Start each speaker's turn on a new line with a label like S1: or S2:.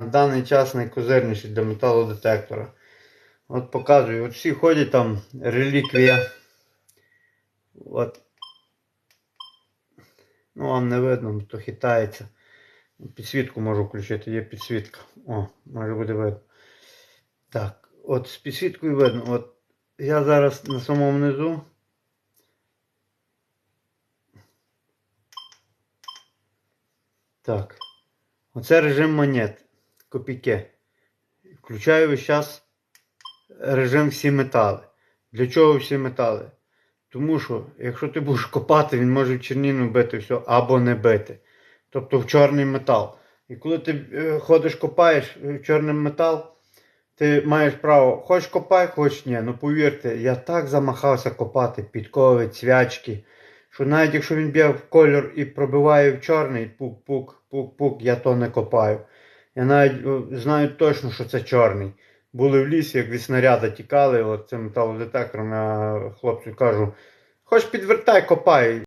S1: На даний час найкозирніший для металодетектора. От показую, от всі ходять там реліквія. От. Ну, вам не видно, то хитається. Підсвітку можу включити, є підсвітка. О, може буде видно. Так, от з підсвіткою видно. От я зараз на самому низу. Так. Оце режим монет. Копійки. Включаю весь час режим всі метали. Для чого всі метали? Тому що, якщо ти будеш копати, він може в черніну бити все або не бити. Тобто в чорний метал. І коли ти е, ходиш, копаєш в чорний метал, ти маєш право, хоч копай, хоч ні. Ну повірте, я так замахався копати підкови, цвячки, що навіть якщо він б'є в кольор і пробиває в чорний, пук-пук, пук-пук, я то не копаю. Я навіть знаю точно, що це чорний. Були в лісі, як від снаряда тікали, от цим металодетектором я хлопцю кажу, хоч підвертай, копай.